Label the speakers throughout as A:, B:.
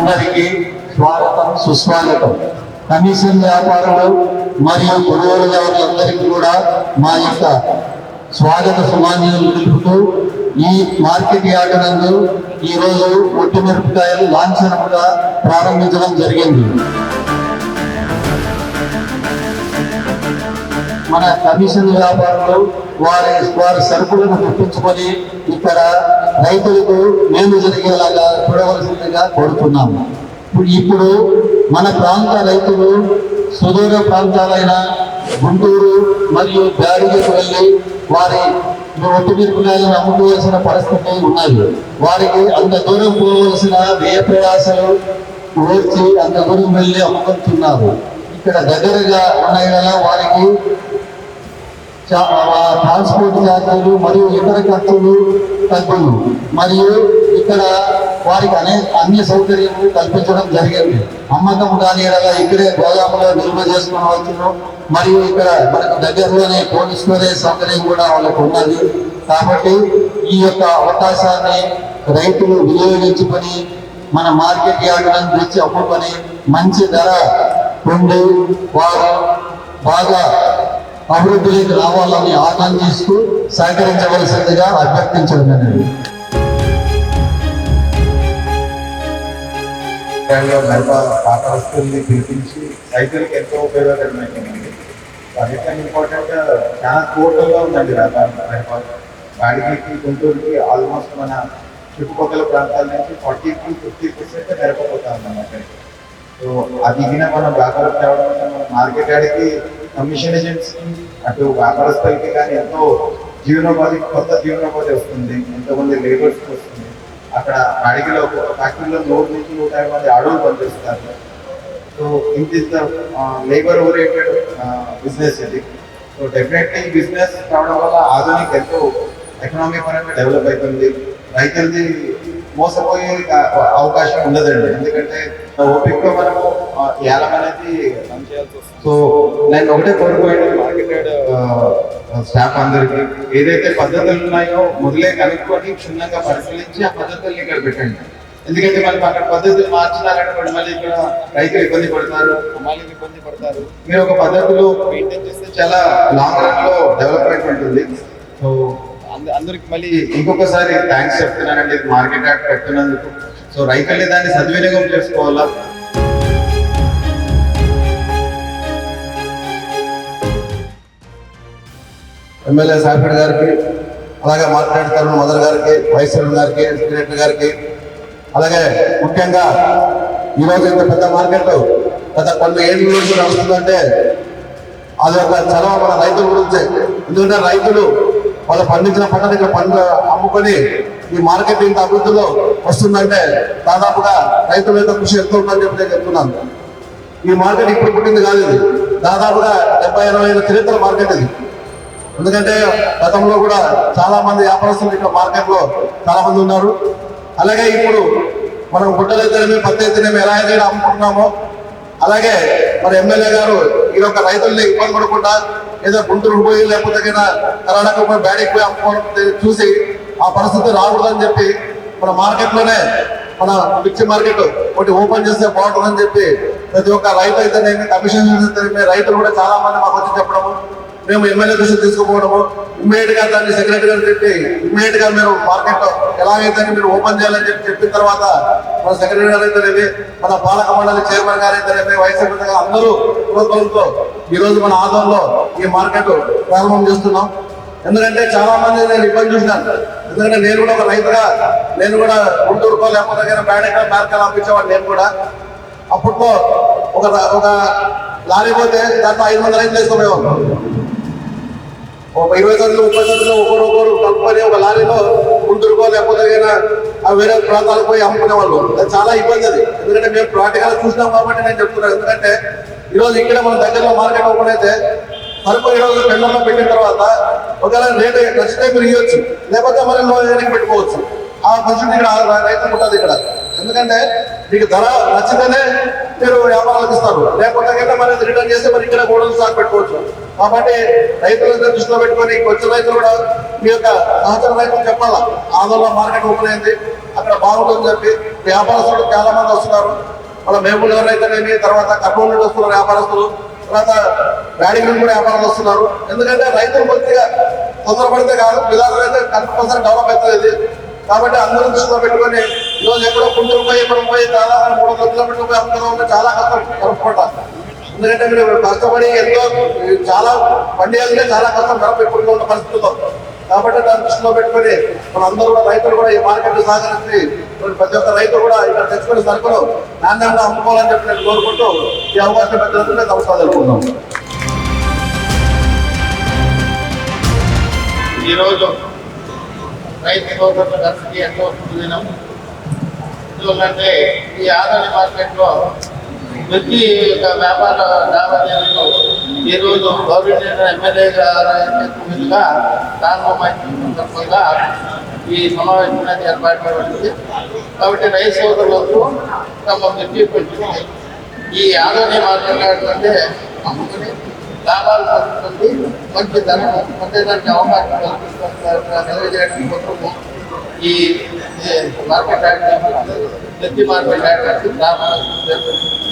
A: అందరికీ స్వాగతం సుస్వాగతం. కమిషన్ వ్యాపారులు మరియు కొనుగోలుదారులందరికీ కూడా మా యొక్క స్వాగత సమాజం తెలుపుతూ ఈ మార్కెట్ యార్డ్ నందు ఈరోజు ఒట్టిమిరపకాయలు లాంఛనముగా ప్రారంభించడం జరిగింది. మన కమిషన్ వ్యాపారులు వారి వారి సరుకులను గుర్తించుకొని ఇక్కడ రైతులకు మేలు జరిగేలాగా చూడవలసిందిగా కోరుతున్నాము. ఇప్పుడు ఇప్పుడు మన ప్రాంత రైతులు సుదూర ప్రాంతాలైన గుంటూరు మరియు బ్యాడిగకు వెళ్ళి వారి ఒట్టి మిరపకాయలను అమ్ముకోవాల్సిన పరిస్థితి ఉన్నాయి వారికి అంత దూరం పోవలసిన వ్యయ ప్రయాసాలు ఓర్చి అంత దూరం వెళ్ళి అమ్ముకుంటున్నారు. ఇక్కడ దగ్గరగా ఉన్నాయి కదా వారికి ట్రాన్స్పోర్ట్ ఛార్జీలు మరియు ఇతర ఖర్చులు తగ్గులు. మరియు ఇక్కడ వారికి అనే అన్ని సౌకర్యాలు కల్పించడం జరిగింది. అమ్మకం కానీ ఎడల ఇక్కడే గోదాములో నిల్వ చేసుకోవచ్చును మరియు ఇక్కడ మనకు దగ్గరలోనే కోల్డ్ స్టోరేజ్ సౌకర్యం కూడా వాళ్ళకు ఉన్నది. కాబట్టి ఈ యొక్క అవకాశాన్ని రైతులు వినియోగించుకొని మన మార్కెట్ యార్డులను తెచ్చి అమ్ముకొని మంచి ధర పొంది వారు బాగా అభివృద్ధిలోకి రావాలని ఆకాంక్షిస్తూ సహకరించవలసిందిగా అభ్యర్థించడం అనేది
B: విషయాల్లో పిలిపించి రైతులకు ఎంతో ఉపయోగకరమైనది అన్నిటికన్నా ఇంపార్టెంట్? చాలా కోట్లలో ఉందండి వ్యాపారం వాడికి గుంటూరుకి ఆల్మోస్ట్ మన చుట్టుపక్కల ప్రాంతాల నుంచి ఫార్టీ టు ఫిఫ్టీ పర్సెంట్ మిరపపోతా ఉందన్నమాట. సో అది మనం వ్యాపారం తేవడం వల్ల మన మార్కెట్ యార్డ్కి కమిషన్ ఏజెంట్స్కి అటు వ్యాపారస్తులకి కానీ ఎంతో జీవనోపాధి కొత్త జీవనోపాధి వస్తుంది. ఎంతోమంది లేబర్స్కి వస్తుంది. అక్కడ అడిగిలో ఒక ఫ్యాక్టరీలో నూరు నుంచి నూట యాభై మంది ఆడవాళ్ళు పనిచేస్తారు so it is the labour oriented business ఇది. సో డెఫినెట్లీ బిజినెస్ రావడం వల్ల ఆధునిక ఎంతో ఎకనామిక్ పరంగా డెవలప్ అవుతుంది. రైతులది మోసపోయే అవకాశం ఉండదండి. ఎందుకంటే ఓపిక మనము ఏలం అనేది. సో నేను ఒకటే కోరుకోండి మార్కెటెడ్ స్టాఫ్ అందరికి ఏదైతే పద్ధతులు ఉన్నాయో మొదలే కనుక్కొని క్షుణ్ణంగా పరిశీలించి ఆ పద్ధతుల్ని ఇక్కడ పెట్టండి. ఎందుకంటే మనకి అక్కడ పద్ధతులు మార్చినారంటే కూడా మళ్ళీ ఇక్కడ రైతులు ఇబ్బంది పడతారు మళ్ళీ ఇబ్బంది పడతారు. మీరు ఒక పద్ధతులు మెయింటైన్ చేస్తే చాలా లాంగ్ రన్లో డెవలప్మెంట్ ఉంటుంది. సో అందరికి మళ్ళీ ఇంకొకసారి థ్యాంక్స్ చెప్తున్నానండి. మార్కెట్ యాక్ట్ పెట్టినందుకు. సో రైతులే దాన్ని సద్వినియోగం చేసుకోవాలా?
C: ఎమ్మెల్యే సాఫెడ్ గారికి అలాగే మార్కెట్ తరుణ్ మదర్ గారికి వైస్ చైర్మన్ గారికి సెక్రటరీ గారికి అలాగే ముఖ్యంగా ఈరోజు ఇంత పెద్ద మార్కెట్ గత కొన్ని ఏళ్ళ నుంచి నడుస్తుందంటే అది ఒక చలవ మన రైతుల గురించి. ఎందుకంటే రైతులు వాళ్ళు పండించిన పంటను ఇక్కడ పండు అమ్ముకొని ఈ మార్కెట్ ఇంత అభివృద్ధిలో వస్తుందంటే దాదాపుగా రైతుల మీద కృషి ఎంత ఉందని చెప్పి నేను చెప్తున్నాను. ఈ మార్కెట్ ఇప్పుడు పుట్టింది కాదు ఇది. దాదాపుగా డెబ్బై ఇరవై ఏళ్ళ చరిత్ర మార్కెట్ ఇది. ఎందుకంటే గతంలో కూడా చాలా మంది వ్యాపారస్తులు ఇక్కడ మార్కెట్లో చాలా మంది ఉన్నారు. అలాగే ఇప్పుడు మనం గుడ్డలు అయితేనేమి పత్తి అయితేనేమి ఎలా అయితే అమ్ముకుంటున్నామో అలాగే మరి ఎమ్మెల్యే గారు ఈ యొక్క రైతుల్ని ఇబ్బంది పడకుండా ఏదో గుంటూరు పోయి లేకపోతే కర్ణాటక పోయి బ్యాడికి పోయి అమ్ముకోవడం చూసి ఆ పరిస్థితి రాకూడదని చెప్పి మన మార్కెట్లోనే మన మిర్చి మార్కెట్ ఒకటి ఓపెన్ చేస్తే బాగుంటుందని చెప్పి ప్రతి ఒక్క రైతు అయితేనేమి కమిషన్ అయితేనేమి రైతులు కూడా చాలా మంది మాకు వచ్చి చెప్పడము. మేము ఎమ్మెల్యే దృష్టి తీసుకుపోవడము. ఇమ్మీడియట్గా దాన్ని సెక్రటరీ గారు చెప్పి ఇమ్మీడియట్గా మీరు మార్కెట్ ఎలాగైతే మీరు ఓపెన్ చేయాలని చెప్పి చెప్పిన తర్వాత మన సెక్రటరీ గారు అయితేనేమి మన పాలక మండలి చైర్మన్ గారు అయితేనేమి వైస్ గారు అందరూ ప్రభుత్వంతో ఈరోజు మన ఆధ్వర్యంలో ఈ మార్కెట్ ప్రారంభం చేస్తున్నాం. ఎందుకంటే చాలా మంది నేను ఇబ్బంది చూసినాను. ఎందుకంటే నేను కూడా ఒక రైతుగా నేను కూడా గుంటూరుకో లేకపోతే దగ్గర బ్యాడెక్కడ మార్కెట్ పంపించేవాడు నేను కూడా. అప్పట్లో ఒక ఒక లారీ పోతే దాంట్లో ఐదు మంది రైతులు వేసుకోపోయేవాళ్ళు. ఇరవై గంటలు ముప్పై గంటలు ఒకరు ఒకరు కలుపుకొని ఒక లారీలో గుంటూరుకో లేకపోతే ఏదైనా ఆ వేరే ప్రాంతాలకు పోయి అమ్ముకునే వాళ్ళు. అది చాలా ఇబ్బంది అది. ఎందుకంటే మేము ప్రాక్టికల్ చూసినాం కాబట్టి నేను చెప్తున్నాను. ఎందుకంటే ఈరోజు ఇక్కడ మన దగ్గరలో మార్కెట్ ఓపెన్ అయితే సరుకు ఈరోజు పెళ్ళల్లో పెట్టిన తర్వాత ఒకవేళ రేటు నచ్చితే మీరు ఇవ్వచ్చు లేకపోతే మరి లో పెట్టుకోవచ్చు. ఆ పరిస్థితి ఇక్కడ రైతులకు ఉంటుంది ఇక్కడ. ఎందుకంటే మీకు ధర నచ్చితేనే మీరు వ్యాపారాలకు ఇస్తారు. లేకపోతే కనుక మరి రిటర్న్ చేస్తే మరి ఇక్కడ గోడలు సాగు పెట్టుకోవచ్చు. కాబట్టి రైతులందరూ దృష్టిలో పెట్టుకొని కొంచెం రైతులు కూడా మీ యొక్క సహచర రైతులు చెప్పాలా? ఆందోళన మార్కెట్ ఓపెన్ అయింది. అక్కడ బాగుంటుందని చెప్పి వ్యాపారస్తులు చాలా మంది వస్తున్నారు. మన మేములు ఎవరైతేనేమి తర్వాత కర్నూలు నుండి వస్తున్నారు వ్యాపారస్తులు తర్వాత బ్యాడింగ్ నుండి కూడా వ్యాపారాలు వస్తున్నారు. ఎందుకంటే రైతులు కొద్దిగా తొందరపడితే కాదు విధానం అయితే కంపల్సరీ డెవలప్ అవుతుంది. కాబట్టి అందరూ దృష్టిలో పెట్టుకొని ఈరోజు ఎక్కడో గుంటూరు పోయి ఎక్కడ పోయి దాదాపు మూడు వందల కిలోమీటర్లు పోయి అమ్ముతున్నాం ఉంటే చాలా కష్టం కలుపుకుంటాం ఎందుకంటే మీరు కష్టపడి ఎంతో చాలా బండి వెళ్తే చాలా కష్టం మిరప ఇప్పుడు ఉన్న పరిస్థితుల్లో. కాబట్టి దాన్ని దృష్టిలో పెట్టుకొని మన అందరూ కూడా రైతులు కూడా ఈ మార్కెట్ సహకరించి ప్రతి ఒక్క రైతు కూడా ఇక్కడ తెచ్చుకునే సరుకులు నాణ్యంగా అమ్ముకోవాలని చెప్పి నేను కోరుకుంటూ ఈ అవకాశం పెట్టినందుకు నమస్కారం తెలుపుకుందాం.
D: ఈరోజు రైతు సోదరుల పరిస్థితి ఎంతో దినం ఎందుకంటే ఈ ఆదాయ మార్కెట్లో ప్రతి యొక్క వ్యాపార లావాదేవీలు ఈరోజు గవర్నమెంట్ ఎమ్మెల్యే గారు మీదుగా ప్రారంభమైన సందర్భంగా ఈ సమావేశం అనేది ఏర్పాటు కాబట్టి రైతు సోదరులకు తమ దృష్టి పెట్టుకుని ఈ ఆదాయ మార్కెట్ అంటే అమ్ముకుని లాభాలు పొందుతుంది మంచి ధనం పొందేదానికి అవకాశం కల్పిస్తుంది నిలవజేయడానికి కోసము ఈ ఈ మార్కెట్ యాక్ట్ ప్రతి మార్కెట్ యాక్ట్ లాభాలు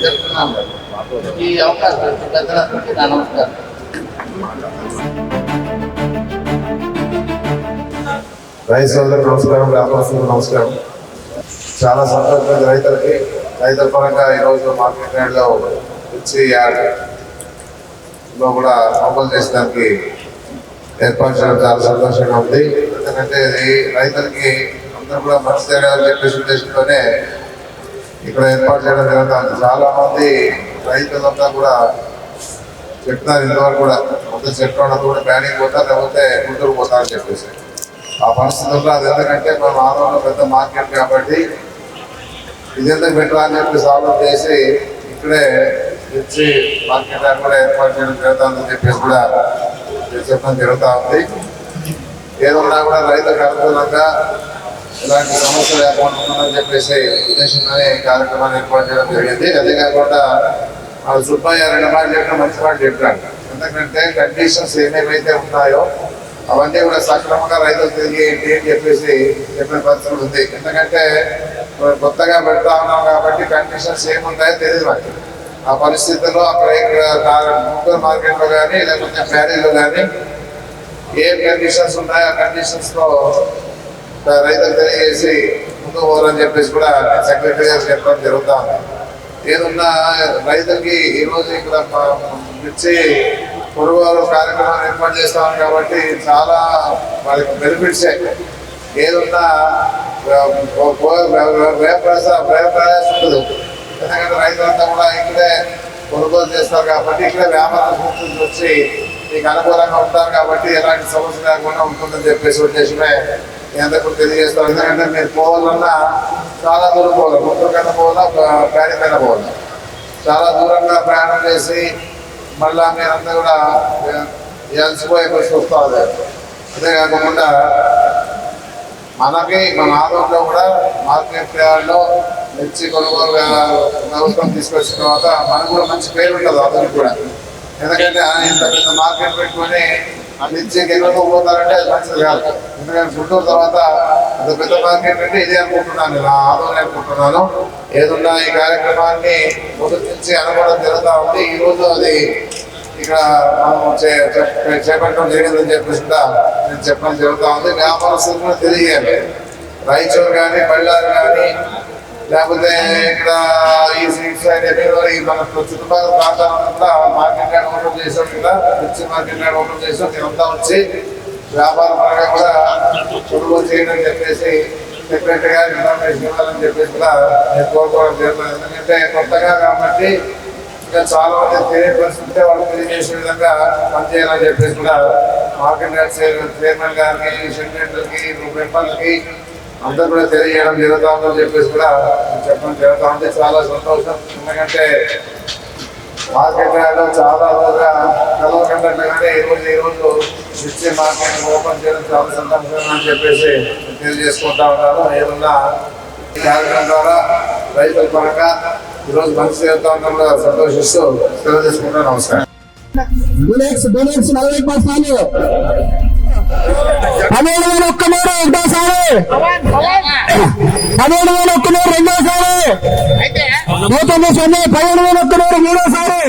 D: జరుపుతున్నాము ఈ అవకాశం పెద్దలందరికీ నా నమస్కారం
B: రైతు సోదరులకు నమస్కారం వ్యాపారస్తులకు నమస్కారం. చాలా సంతోషం రైతులకి రైతుల పరంగా ఈరోజు మార్కెట్ యార్డ్లో వచ్చి యార్డ్ లో కూడా అమలు చేసడానికి ఏర్పాటు చేయడం చాలా సంతోషంగా ఉంది. ఎందుకంటే ఇది రైతులకి అందరూ కూడా మంచి జరగాలని చెప్పేసి ఉద్దేశంతోనే ఇక్కడ ఏర్పాటు చేయడం జరుగుతుంది చాలామంది రైతులంతా కూడా చెప్తున్నారు ఇంతవరకు కూడా. కొంత చెట్లు ఉన్నది కూడా బ్యానింగ్ పోతారు లేకపోతే గుంటూరు పోతారని చెప్పేసి. ఆ పరిస్థితుల్లో అది ఎందుకంటే మనం ఆంధ్రలో పెద్ద మార్కెట్ కాబట్టి ఇది ఎందుకు అని చెప్పి సాల్వ్ చేసి ఇక్కడే ఇచ్చి మార్కెట్ కూడా ఏర్పాటు చేయడం జరుగుతుందని చెప్పేసి కూడా చెప్పడం జరుగుతూ ఉంది. ఏదన్నా కూడా రైతులకు అనుకూలంగా ఇలాంటి సమస్యలు ఏర్పడుతుందని చెప్పేసి ఉద్దేశంతోనే ఈ కార్యక్రమాన్ని ఏర్పాటు చేయడం జరిగింది. అదే కాకుండా మన సుబ్బయ్య రెండు మాటలు చెప్పిన మంచి మాటలు చెప్పాడు ఎందుకంటే కండిషన్స్ ఏమేమైతే ఉన్నాయో అవన్నీ కూడా సక్రమంగా రైతులు తిరిగి ఏంటి అని చెప్పేసి చెప్పిన పరిస్థితి ఉంది. ఎందుకంటే కొత్తగా పెడతా ఉన్నాం కాబట్టి కండిషన్స్ ఏముంటాయో తెలియదు మనకి. ఆ పరిస్థితుల్లో అక్కడ ఇక్కడ ముగ్గురు మార్కెట్లో కానీ లేకపోతే ప్యాడీలో కానీ ఏ కండిషన్స్ ఉన్నాయో ఆ కండిషన్స్లో రైతులు తెలియజేసి ముందు పోరని చెప్పేసి కూడా సెక్రటరీ గారు చెప్పడం జరుగుతూ ఉంది ఏదన్నా రైతులకి ఈరోజు ఇక్కడ మిర్చి కొనుగోలు కార్యక్రమాన్ని ఏర్పాటు చేస్తాం కాబట్టి చాలా వాళ్ళకి బెనిఫిట్స్ ఏదున్నా వ్యయప్రయాస వ్యయప్రయాస ఎందుకంటే రైతులంతా కూడా ఇక్కడే కొనుగోలు చేస్తారు కాబట్టి ఇక్కడే వ్యాపార సంస్థలు వచ్చి మీకు అనుకూలంగా ఉంటారు కాబట్టి ఎలాంటి సమస్య లేకుండా ఉంటుందని చెప్పేసి ఉద్దేశమే ఎంతకు తెలియజేస్తారు ఎందుకంటే మీరు పోవాలన్నా చాలా దూరం పోవాలి. గుంటూరు కన్నా పోవాలా? ప్యాడి పైన పోవాలి? చాలా దూరంగా ప్రయాణం చేసి మళ్ళా మీరంతా కూడా ఎలిసిపోయే పరిస్థితి వస్తుంది అదే కాకుండా మనకి మన ఆరోగ్యం కూడా మార్కెట్ యార్డ్లో మిర్చి కొనుగోలుగా ప్రభుత్వం తీసుకొచ్చిన తర్వాత మనకు కూడా మంచి పేరు ఉంటుంది అతనికి కూడా. ఎందుకంటే ఇంత పెద్ద మార్కెట్ పెట్టుకొని ఆ ఇచ్చి ఎక్కడికో పోతారంటే అది మంచిది కాదు. ఎందుకంటే గుంటూరు తర్వాత అంత పెద్ద మార్కెట్ అంటే ఇదే అనుకుంటున్నాను నేను ఆదోని అనుకుంటున్నాను. ఏదున్నా ఈ కార్యక్రమాన్ని మొదటి నుంచి అనుకోవడం జరుగుతూ ఉంది. ఈ రోజు అది ఇక్కడ మనం చే- చేపట్టడం జరిగిందని చెప్పేసి నేను చెప్పడం జరుగుతూ ఉంది. వ్యాపారస్తులు కూడా తెలియాలి. రైచూరు కానీ బళ్ళారు కానీ లేకపోతే ఇక్కడ ఈ సీట్ సైడ్ ఈ మన చుట్టుపక్కల ప్రాంతాలను కూడా మార్కెట్ యార్డ్ ఓపెన్ చేసాం కదా మిర్చి మార్కెట్ యార్డ్ ఓపెన్ చేసాం మీరంతా వచ్చి వ్యాపార పరంగా కూడా కొనుగోలు చేయండి అని చెప్పేసి సెక్రటరీ ఇన్ఫర్మేషన్ ఇవ్వాలని చెప్పేసి కూడా నేను కోరుకోవడం జరుగుతుంది. ఎందుకంటే కొత్తగా కాబట్టి ఇంకా చాలా మంది తెలియని పరిస్థితి వాళ్ళు తెలియజేసే విధంగా పనిచేయాలని చెప్పేసి కూడా మార్కెట్ యార్డ్ చైర్మన్ గారికి సెక్రటరీకి మెంబర్లకి అందరూ కూడా తెలియజేయడం జరుగుతుందని చెప్పేసి కూడా చెప్పడం జరుగుతూ ఉంటే చాలా సంతోషం. ఎందుకంటే మార్కెట్ యార్డ్లో చాలా రోజుగా కలవకుండా ఈ రోజు ఈ రోజు మిర్చి మార్కెట్ ఓపెన్ చేయడం చాలా సంతోషం అని చెప్పేసి తెలియజేసుకుంటా ఉన్నాను ఏమన్నా ఈ కార్యక్రమం ద్వారా రైతుల పరంగా ఈరోజు మంచి చేరుతా ఉంటాం కూడా సంతోషిస్తూ తెలియజేసుకుంటాను నమస్కారం.
A: పదిహేడు వేల ఒక్క నూరు ఒకటోసారి పదిహేడు వేల ఒక్క నూరు రెండోసారి నూతన సొమ్ము పదిహేడు వేల ఒక్క నూరు మూడోసారి